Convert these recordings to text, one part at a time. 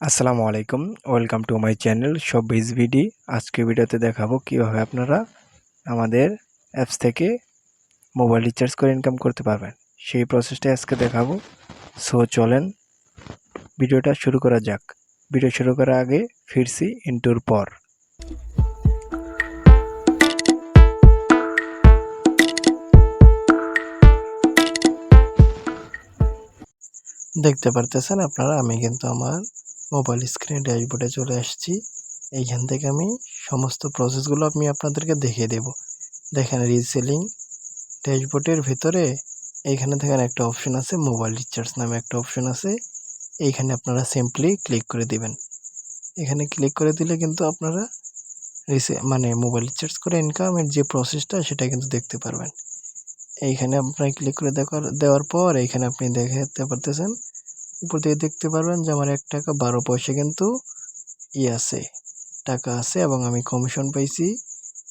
আসসালামু আলাইকুম, welcome to my channel সব ভিডি। আজকে ভিডিওতে দেখাবো কীভাবে আপনারা আমাদের অ্যাপস থেকে মোবাইল রিচার্জ করে ইনকাম করতে পারবেন। সেই প্রসেসটা আজকে দেখাবো। সো চলেন ভিডিওটা শুরু করা যাক। ভিডিও শুরু করার আগে ফিরছি ইন্টুর পর। দেখতে পারতেছেন আপনারা, আমি কিন্তু আমার মোবাইল স্ক্রিনে ড্যাশবোর্ডে চলে আসছি। এইখান থেকে আমি সমস্ত প্রসেসগুলো আমি আপনাদেরকে দেখিয়ে দেব। দেখেন রিসেলিং ড্যাশবোর্ডের ভিতরে এইখানে দেখেন একটা অপশন আছে মোবাইল রিচার্জ নামে একটা অপশন আছে। এইখানে আপনারা সিম্পলি ক্লিক করে দিবেন। এখানে ক্লিক করে দিলে কিন্তু আপনারা রিসে মানে মোবাইল রিচার্জ করে ইনকামের যে প্রসেসটা সেটা কিন্তু দেখতে পারবেন। এইখানে আপনার ক্লিক করে দেওয়ার পর এইখানে আপনি দেখতে পারতেছেন উপর থেকে দেখতে পারবেন যে আমার এক টাকা বারো পয়সা কিন্তু ই আছে, টাকা আছে এবং আমি কমিশন পাইছি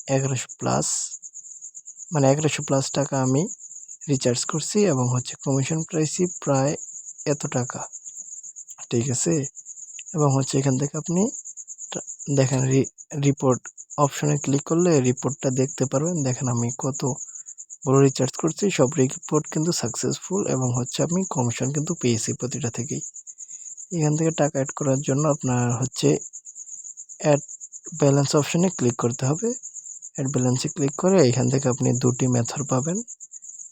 এগারোশো প্লাস মানে এগারোশো প্লাস টাকা আমি রিচার্জ করছি এবং হচ্ছে কমিশন পাইছি প্রায় এত টাকা, ঠিক আছে? এবং হচ্ছে এখান থেকে আপনি দেখেন রিপোর্ট অপশনে ক্লিক করলে রিপোর্টটা দেখতে পারবেন। দেখেন আমি কত বড় রিচার্জ করছি, সব রিপোর্ট কিন্তু সাকসেসফুল এবং হচ্ছে আমি কমিশন কিন্তু পেয়েছি প্রতিটা থেকেই। এখান থেকে টাকা অ্যাড করার জন্য আপনার হচ্ছে অ্যাড ব্যালেন্স অপশনে ক্লিক করতে হবে। অ্যাড ব্যালেন্সে ক্লিক করে এখান থেকে আপনি দুটি মেথড পাবেন।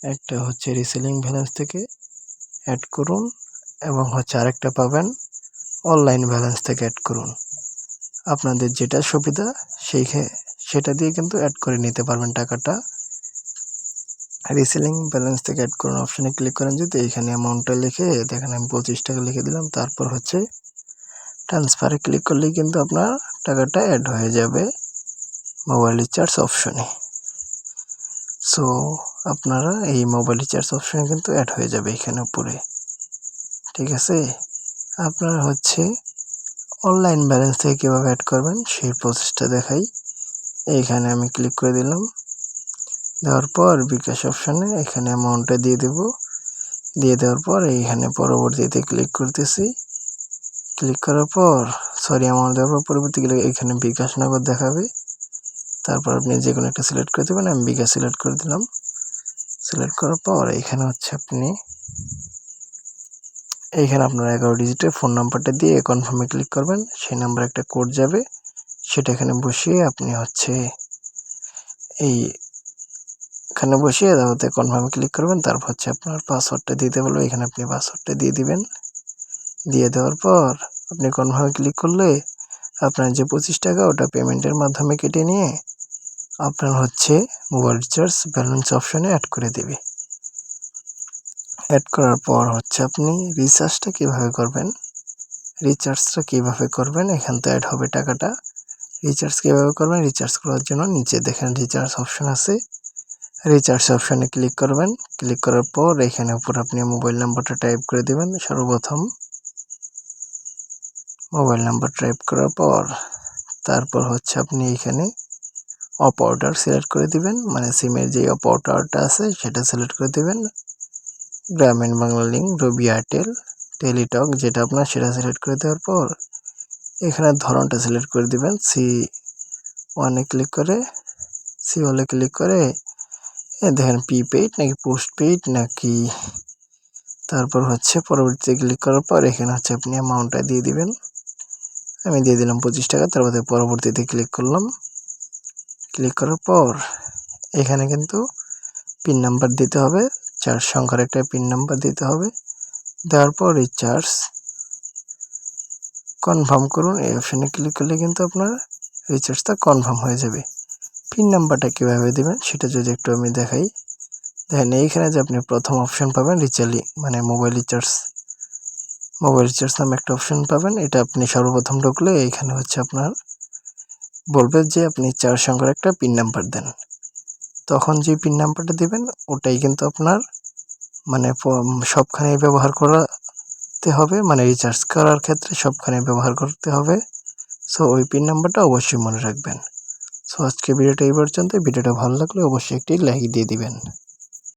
একটা হচ্ছে রিসেলিং ব্যালেন্স থেকে অ্যাড করুন এবং হচ্ছে আরেকটা পাবেন অনলাইন ব্যালেন্স থেকে অ্যাড করুন। আপনাদের যেটা সুবিধা সেই সেটা দিয়ে কিন্তু অ্যাড করে নিতে পারবেন টাকাটা। রিসেলিং ব্যালেন্স থেকে অ্যাড করুন অপশানে ক্লিক করেন যদি এখানে অ্যামাউন্টটা লিখে, দেখেন আমি পঁচিশ টাকা লিখে দিলাম, তারপর হচ্ছে ট্রান্সফারে ক্লিক করলেই কিন্তু আপনার টাকাটা অ্যাড হয়ে যাবে মোবাইল রিচার্জ অপশনে সো আপনারা এই মোবাইল রিচার্জ অপশনে কিন্তু অ্যাড হয়ে যাবে এখানে উপরে। ঠিক আছে? আপনারা হচ্ছে অনলাইন ব্যালেন্স থেকে কীভাবে অ্যাড করবেন, সেই প্রসেসটা দেখাই। এইখানে আমি ক্লিক করে দিলাম। দেওয়ার পর বিকাশ অপশানে এখানে অ্যামাউন্টটা দিয়ে দেব। দিয়ে দেওয়ার পর এইখানে পরবর্তীতে ক্লিক করতেছি। ক্লিক করার পর সরি অ্যামাউন্ট দেওয়ার পর পরবর্তী গেলে এখানে বিকাশ নগদ দেখাবে। তারপর আপনি যে কোনো একটা সিলেক্ট করে দেবেন, আমি বিকাশ সিলেক্ট করে দিলাম। সিলেক্ট করার পর এখানে হচ্ছে আপনি এইখানে আপনার এগারো ডিজিটের ফোন নাম্বারটা দিয়ে কনফার্মে ক্লিক করবেন। সেই নাম্বার একটা কোড যাবে। সেটা এখানে বসিয়ে আপনি হচ্ছে এই এখানে বসিয়ে তারপরে কনফার্মে ক্লিক করবেন, তারপর হচ্ছে আপনার পাসওয়ার্ডটা দিতে বলবে এখানে আপনি পাসওয়ার্ডটা দিয়ে দিবেন। দিয়ে দেওয়ার পর আপনি কনফার্মে ক্লিক করলে আপনার যে পঁচিশ টাকা, ওটা পেমেন্টের মাধ্যমে কেটে নিয়ে আপনার হচ্ছে মোবাইল রিচার্জ ব্যালেন্স অপশনে অ্যাড করে দেবে। অ্যাড করার পর হচ্ছে আপনি রিচার্জটা কীভাবে করবেন? রিচার্জটা কীভাবে করবেন? এখান তো অ্যাড হবে টাকাটা। রিচার্জ কীভাবে করবেন? রিচার্জ করার জন্য নিচে দেখেন রিচার্জ অপশন আছে। রিচার্জ অপশানে ক্লিক করবেন। ক্লিক করার পর এখানে উপর আপনি মোবাইল নাম্বারটা টাইপ করে দেবেন। সর্বপ্রথম মোবাইল নাম্বার টাইপ করার পর তারপর হচ্ছে আপনি এখানে অপারেটর সিলেক্ট করে দিবেন। মানে সিমের যে অপারেটরটা আছে সেটা সিলেক্ট করে দিবেন। Grameen Bangla link Robi Airtel Teletalk যেটা আপনার সেটা সিলেক্ট করে দেওয়ার পর এখানে ধরনটা সিলেক্ট করে দিবেন। সি ওয়ানে ক্লিক করে সি ওয়ালে ক্লিক করে দেখেন প্রিপেইড নাকি পোস্টপেইড নাকি? তারপর হচ্ছে পরবর্তীতে ক্লিক করার পর এখানে হচ্ছে আপনি অ্যামাউন্টটা দিয়ে দিবেন। আমি দিয়ে দিলাম পঁচিশ টাকা তারপরে পরবর্তীতে ক্লিক করলাম। ক্লিক করার পর এখানে কিন্তু পিন নাম্বার দিতে হবে চার সংখ্যার একটা পিন নাম্বার দিতে হবে। দেওয়ার পর রিচার্জ কনফার্ম করুন, এই অপশানে ক্লিক করলে কিন্তু আপনার রিচার্জটা কনফার্ম হয়ে যাবে। পিন নাম্বারটা কীভাবে দেবেন সেটা যদি একটু আমি দেখাই। দেখেন, এইখানে যে আপনি প্রথম অপশন পাবেন রিচার্জ মানে মোবাইল রিচার্জ মোবাইল রিচার্জ নামে একটা অপশন পাবেন, এটা আপনি সর্বপ্রথম ঢুকলে এইখানে হচ্ছে আপনার বলবে যে আপনি চার সংখ্যার একটা পিন নাম্বার দেন। তখন যে পিন নাম্বারটা দিবেন, ওটাই কিন্তু আপনার মানে সবখানে ব্যবহার করাতে হবে মানে রিচার্জ করার ক্ষেত্রে সবখানে ব্যবহার করতে হবে। সো ওই পিন নাম্বারটা অবশ্যই মনে রাখবেন। সো আজকে ভিডিওটা এই পর্যন্ত ভিডিওটা ভালো লাগলে অবশ্যই একটি লাইক দিয়ে দিবেন।